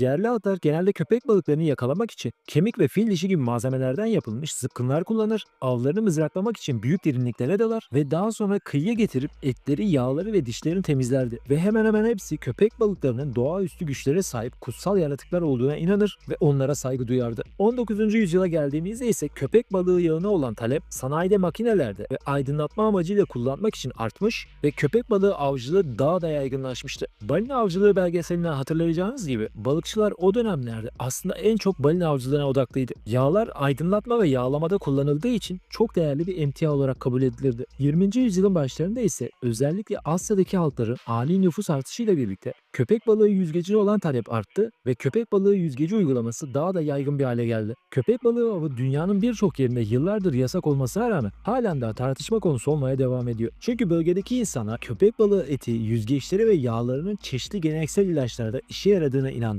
Yerli halklar genelde köpek balıklarını yakalamak için kemik ve fil dişi gibi malzemelerden yapılmış zıpkınlar kullanır, avlarını mızraklamak için büyük derinliklere dalar ve daha sonra kıyıya getirip etleri, yağları ve dişlerini temizlerdi. Ve hemen hemen hepsi köpek balıklarının doğaüstü güçlere sahip kutsal yaratıklar olduğuna inanır ve onlara saygı duyardı. 19. yüzyıla geldiğimizde ise köpek balığı yağına olan talep sanayide makinelerde ve aydınlatma amacıyla kullanmak için artmış ve köpek balığı avcılığı daha da yaygınlaşmıştı. Balina avcılığı belgeselinden hatırlayacağınız gibi balıkçılar o dönemlerde aslında en çok balina avcılığına odaklıydı. Yağlar aydınlatma ve yağlamada kullanıldığı için çok değerli bir emtia olarak kabul edilirdi. 20. yüzyılın başlarında ise özellikle Asya'daki halkların ani nüfus artışıyla birlikte köpek balığı yüzgecine olan talep arttı ve köpek balığı yüzgeci uygulaması daha da yaygın bir hale geldi. Köpek balığı avı dünyanın birçok yerinde yıllardır yasak olmasına rağmen halen daha tartışma konusu olmaya devam ediyor. Çünkü bölgedeki insanlar köpek balığı eti, yüzgeçleri ve yağlarının çeşitli geleneksel ilaçlarda işe yaradığına inandı.